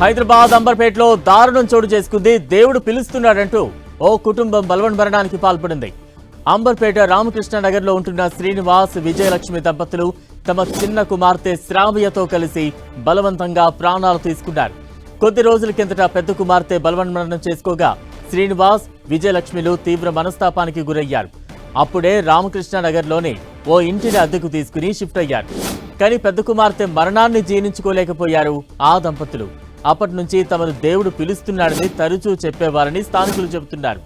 హైదరాబాద్ అంబర్పేటలో దారుణం చోటు చేసుకుంది. దేవుడు పిలుస్తున్నాడంటూ ఓ కుటుంబం బలవన్ మరణానికి పాల్పడింది. అంబర్పేట రామకృష్ణ నగర్లో ఉంటున్న శ్రీనివాస్ విజయలక్ష్మి దంపతులు తమ చిన్న కుమార్తె శ్రావ్యతో కలిసి బలవంతంగా ప్రాణాలు తీసుకున్నారు. కొద్ది రోజుల కిందట పెద్ద కుమార్తె బలవన్మరణం చేసుకోగా శ్రీనివాస్ విజయలక్ష్మిలు తీవ్ర మనస్తాపానికి గురయ్యారు. అప్పుడే రామకృష్ణ నగర్లోని ఓ ఇంటిని అద్దెకు తీసుకుని షిఫ్ట్ అయ్యారు. కానీ పెద్ద కుమార్తె మరణాన్ని జీర్ణించుకోలేకపోయారు ఆ దంపతులు. అప్పటి నుంచి తమను దేవుడు పిలుస్తున్నాడని తరచూ చెప్పేవారని స్థానికులు చెబుతున్నారు.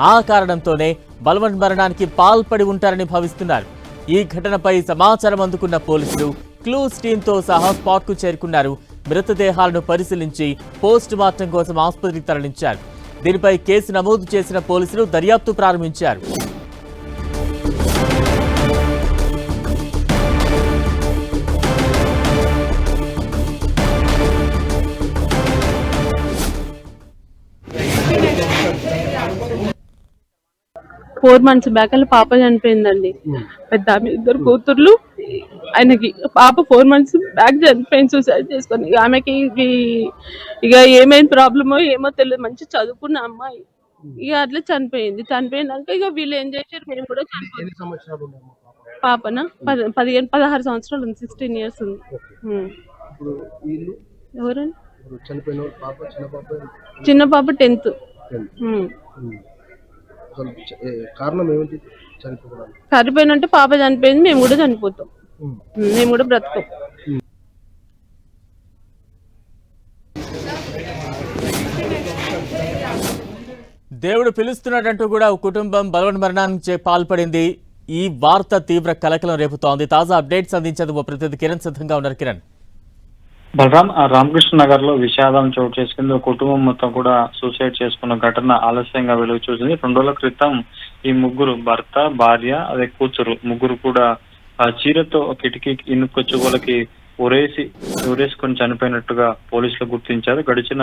ఆ కారణంతోనే బలవన్ మరణానికి పాల్పడి ఉంటారని భావిస్తున్నారు. ఈ ఘటనపై సమాచారం అందుకున్న పోలీసులు క్లూస్ టీంతో సహా స్పాట్కు చేరుకున్నారు. మృతదేహాలను పరిశీలించి పోస్ట్ మార్టం కోసం ఆసుపత్రికి తరలించారు. దీనిపై కేసు నమోదు చేసిన పోలీసులు దర్యాప్తు ప్రారంభించారు. ఫోర్ మంత్స్ బ్యాక్ అలా పాప చనిపోయిందండి. పెద్ద ఆమె ఇద్దరు కూతుర్లు. ఆయనకి పాప ఫోర్ మంత్స్ బ్యాక్ చనిపోయింది సూసైడ్ చేసుకొని. ఆమెకి ఇక ఏమేం ప్రాబ్లమో ఏమో తెలియదు. మంచి చదువుకున్న అమ్మాయి. ఇక అట్లా చనిపోయింది. చనిపోయినాక ఇక వీళ్ళు ఏం చేశారు? మేము కూడా చనిపోయాం. ఎన్ని సంవత్సరాలు ఉంది అమ్మ పాప? పాపన? పది పదిహేను పదహారు సంవత్సరాలు ఉంది. సిక్స్టీన్ ఇయర్స్ ఉంది. ఎవరండి? చిన్న పాప టెన్త్. కారణం ఏమిటి? చనిపోవడానికి. చనిపోయినంటే పాప చనిపోయింది మేము కూడా చనిపోతాం. మేము కూడా బ్రతుకం దేవుడు పిలుస్తున్నాడంటూ కూడా కుటుంబం బలవన్ మరణానికి పాల్పడింది. ఈ వార్త తీవ్ర కలకలం రేపుతోంది. తాజా అప్డేట్స్ అందించేందుకు ఓ ప్రతినిధి కిరణ్ సిద్ధంగా ఉన్నారు. కిరణ్. బలరాం ఆ రామకృష్ణ నగర్లో విషాదం చోటు చేసుకుంది. కుటుంబం మొత్తం కూడా సూసైడ్ చేసుకున్న ఘటన ఆలస్యంగా వెలుగు చూసింది. రెండు రోజుల క్రితం ఈ ముగ్గురు భర్త భార్య అదే కూతురు ముగ్గురు కూడా ఆ చీరతో కిటికీ ఇనుకొచ్చి వాళ్ళకి ఉరేసి ఉరేసుకొని చనిపోయినట్టుగా పోలీసులు గుర్తించారు. గడిచిన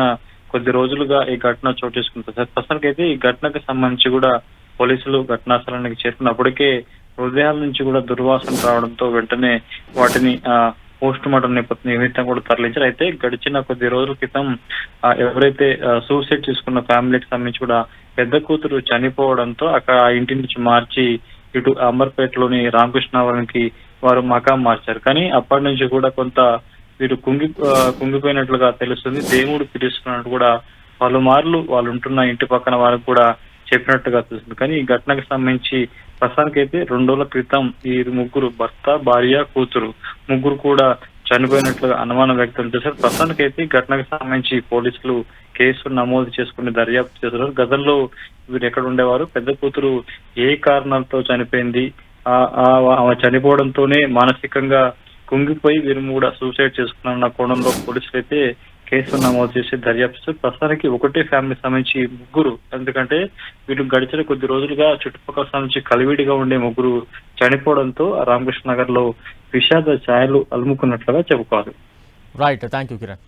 కొద్ది రోజులుగా ఈ ఘటన చోటు చేసుకుంటుంది ప్రస్తుతానికి అయితే ఈ ఘటనకు సంబంధించి కూడా పోలీసులు ఘటనా స్థలానికి చేరుకున్నప్పటికే హృదయాల నుంచి కూడా దుర్వాసన రావడంతో వెంటనే వాటిని ఆ పోస్ట్ మార్టం నేపథ్యం నిమిత్తం కూడా తరలించారు. అయితే గడిచిన కొద్ది రోజుల క్రితం ఎవరైతే సూసైడ్ చేసుకున్న ఫ్యామిలీకి సంబంధించి కూడా పెద్ద కూతురు చనిపోవడంతో అక్కడ ఆ ఇంటి నుంచి మార్చి ఇటు అంబర్పేటలోని రామకృష్ణవరంకి వారు మకాం మార్చారు. కానీ అప్పటి నుంచి కూడా కొంత వీరు కుంగి కుంగిపోయినట్లుగా తెలుస్తుంది. దేవుడు పిలుస్తున్నట్టు కూడా పలుమార్లు వాళ్ళు ఉంటున్న ఇంటి పక్కన వారికి కూడా చెప్పినట్టుగా తెలుస్తుంది. కానీ ఈ ఘటనకు సంబంధించి ప్రస్తుతానికి అయితే రెండు రోజుల క్రితం ఈ ముగ్గురు భర్త భార్య కూతురు ముగ్గురు కూడా చనిపోయినట్లుగా అనుమానం వ్యక్తం చేశారు. ప్రస్తుతానికి అయితే ఘటనకు సంబంధించి పోలీసులు కేసు నమోదు చేసుకుని దర్యాప్తు చేస్తున్నారు. గతంలో వీరు ఎక్కడ ఉండేవారు? పెద్ద కూతురు ఏ కారణాలతో చనిపోయింది? ఆ- ఆ- ఆమె చనిపోవడంతోనే మానసికంగా కుంగిపోయి వీరు కూడా సూసైడ్ చేసుకున్నారన్న కోణంలో పోలీసులు అయితే కేసు నమోదు చేసి దర్యాప్తు ప్రస్తుతానికి ఒకటే ఫ్యామిలీ సంబంధించి ముగ్గురు. ఎందుకంటే వీళ్ళు గడిచిన కొద్ది రోజులుగా చుట్టుపక్కల సంబంధించి కలివిడిగా ఉండే ముగ్గురు చనిపోవడంతో రామకృష్ణ నగర్లో విషాద ఛాయలు అలుముకున్నట్లుగా చెప్పుకోవాలి. Right thank you Kiran